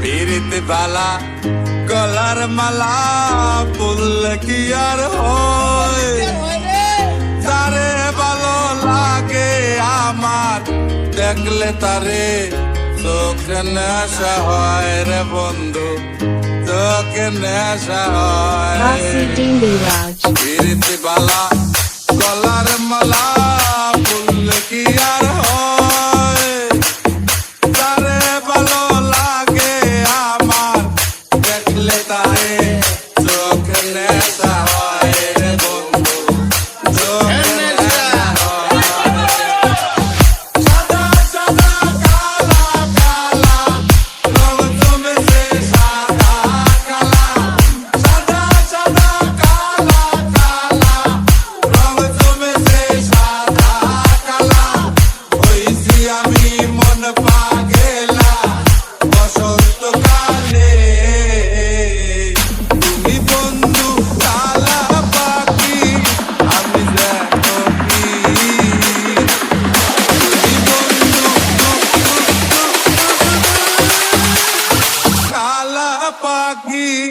পিরিতে বালা গলার মালা ফুল কি আর হয় তারে ভালো লাগে আমার দেখলে তারে চোখে নেশা হয় রে বন্ধু চোখে নেশা হয়. পিরিতি বালা গলার মালা ফুল কি আর হয় apague.